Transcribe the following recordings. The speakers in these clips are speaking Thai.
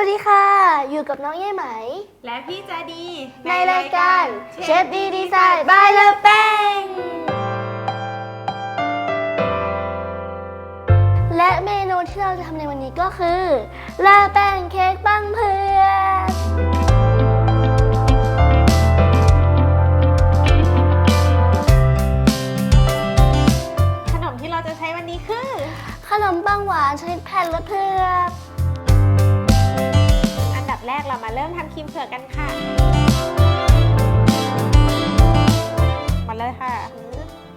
วัสดีค่ะ อยู่กับน้องเย่ไหม และพี่จาดี ในรายการเชฟดีดีไซน์บายเลอแป้งและเมนูที่เราจะทำในวันนี้ก็คือลาแป้งเค้กปังเผือกขนมที่เราจะใช้วันนี้คือ ขนมปังหวานชนิดแผ่นและเผือกอันดับ แรกเรามาเริ่มทำครีมเผือกกันค่ะ มาเลยค่ะ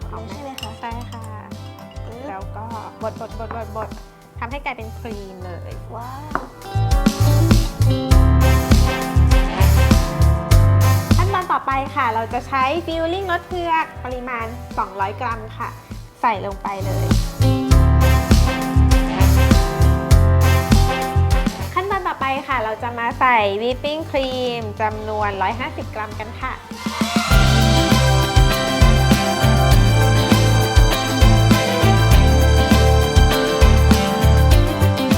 เอาใช่ไหมคะใช่ค่ะ แล้วก็บดบดบดบดบดทำให้กลายเป็นครีมเลย ว้าวขั้นตอนต่อไปค่ะ เราจะใช้ฟิลลิ่งรสเผือกปริมาณ 200 กรัมค่ะ ใส่ลงไปเลย นต่อไปค่ะ เราจะมาใส่วิปปิ้งครีมจำนวน 150 กรัมกันค่ะ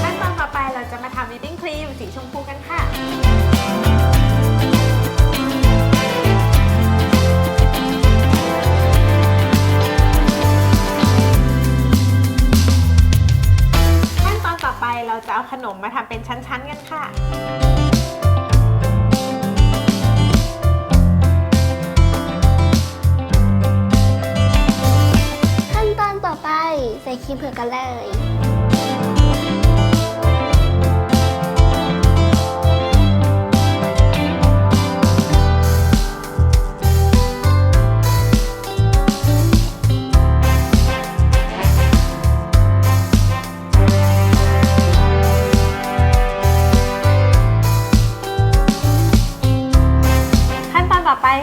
ขั้นตอนต่อไปเราจะมาทำวิปปิ้งครีมสีชมพูกันค่ะ เอาขนมมาทำเป็นชั้นๆกันค่ะขั้นตอนต่อไปใส่ครีมเผือกกันเลย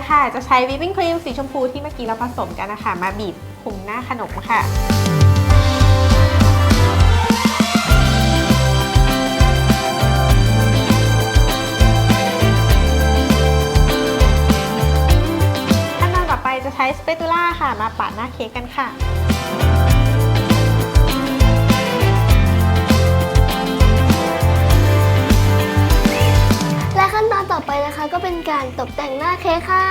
ค่ะ จะใช้วิปปิ้งครีมสีชมพูที่เมื่อกี้เราผสมกันนะคะ มาบีบคลุมหน้าขนมค่ะขั้นตอนต่อไปจะใช้สเปตูล่าค่ะ มาปาดหน้าเค้กกันค่ะ ก็เป็นการตกแต่งหน้าเค้กค่ะ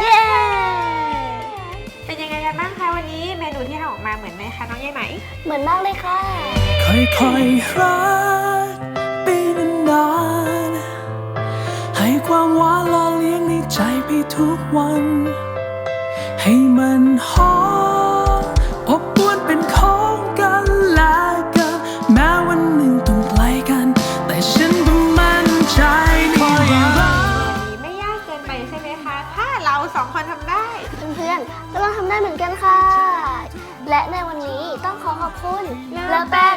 เย้ เป็นยังไงกันบ้างคะวันนี้เมนูที่ทำออกมาเหมือนไหมคะน้องเย่ไหม เหมือนมากเลยค่ะ ค่อยๆรัก ทุกวัน ให้มันหอมอบอวนเป็นของกันและกันแม้วันหนึ่งต้องไกลกัน แต่ฉันก็มั่นใจในรักนี้ไม่ยากเกินไปใช่ไหมคะ ถ้าเราสองคนทำได้ เพื่อนๆก็ต้องทำได้เหมือนกันค่ะ และในวันนี้ต้องขอขอบคุณเลอเลอแป้ง